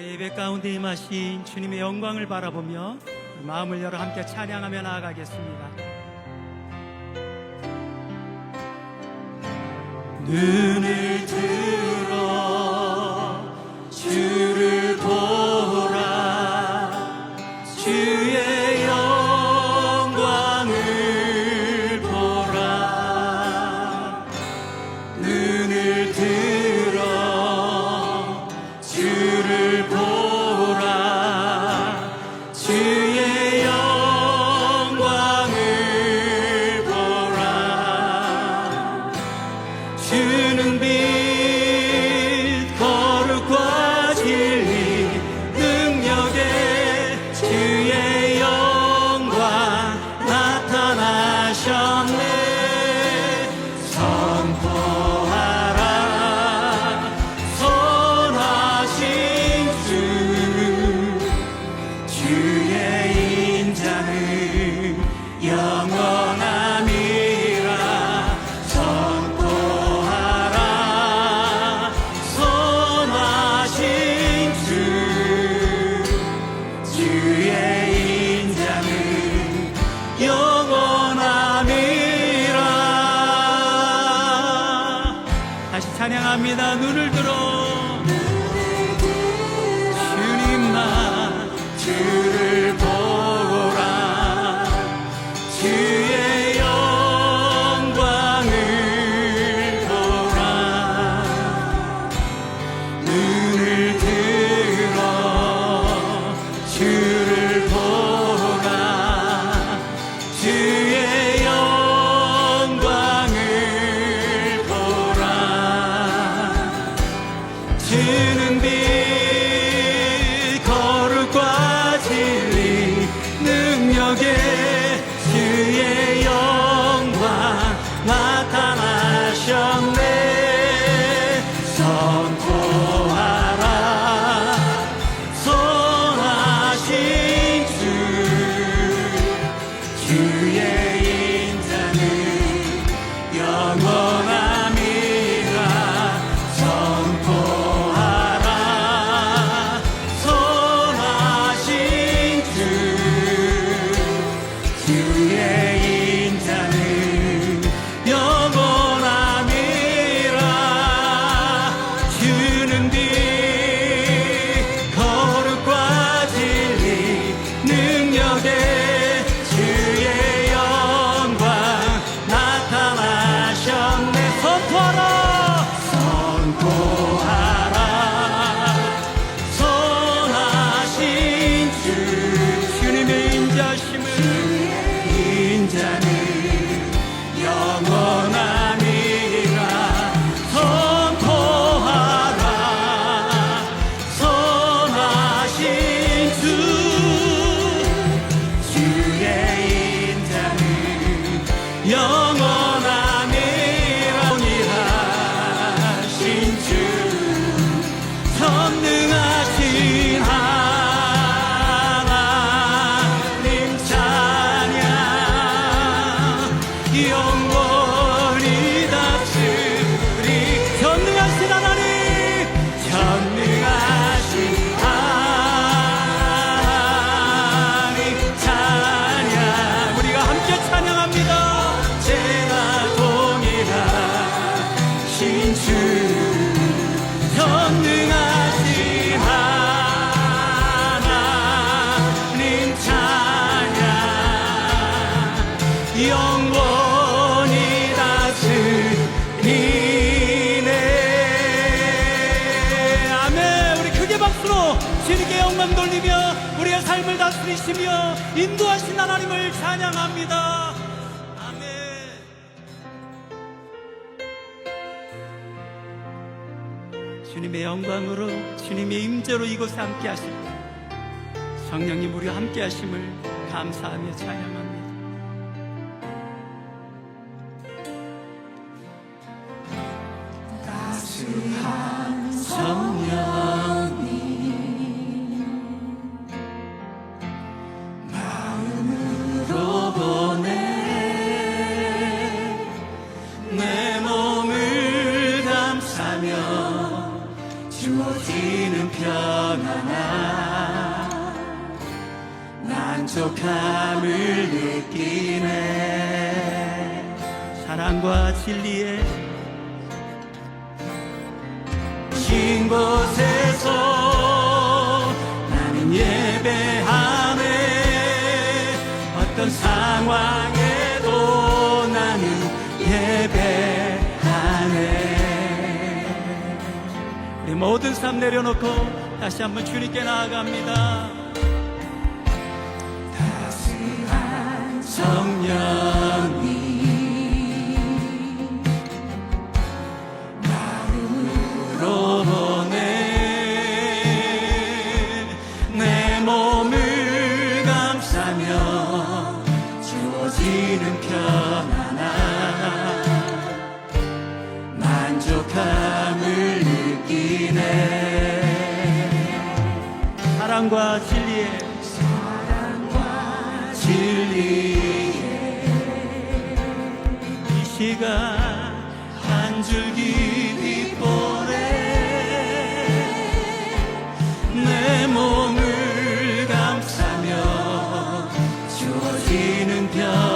우리 예배 가운데 임하신 주님의 영광을 바라보며 마음을 열어 함께 찬양하며 나아가겠습니다. 눈을 들어 주를 찬양합니다. 눈을 들어 주는 빛 영원히 다스리. 전능하신 하나님 전능하신 하나님. 찬양. 우리가 함께 찬양합니다. 제가 동일하신 주. 전능하신 다스리시며 인도하신 하나님을 찬양합니다. 아멘. 주님의 영광으로 주님의 임재로 이곳에 함께 하실 때 성령님 우리와 함께 하심을 감사하며 찬양합니다. 성령 무지는 평안함. 만족함을 느끼네. 사랑과 진리의 신 곳에서 나는 예배함에 어떤 상황에도 나는 예배 모든 삶 내려놓고 다시 한번 주님께 나아갑니다. 다승한 성령이 사랑과 진리의 사랑과 진리의 이 시간 한 줄기 빛보래 내 몸을 감싸며 주어지는 별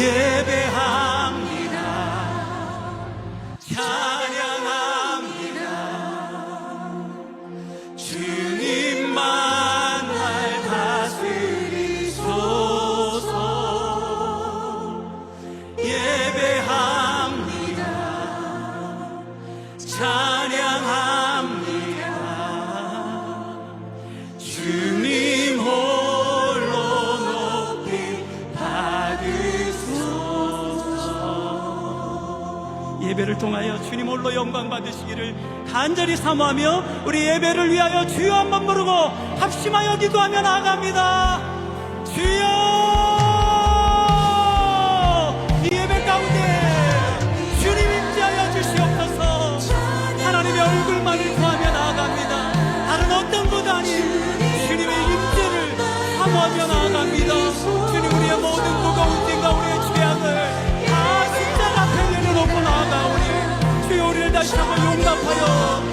예배합니다. 찬양합니다. 주 예배를 통하여 주님 홀로 영광 받으시기를 간절히 사모하며 우리 예배를 위하여 주여 한번 부르고 합심하여 기도하며 나아갑니다. 주여 다시 한번 용납하여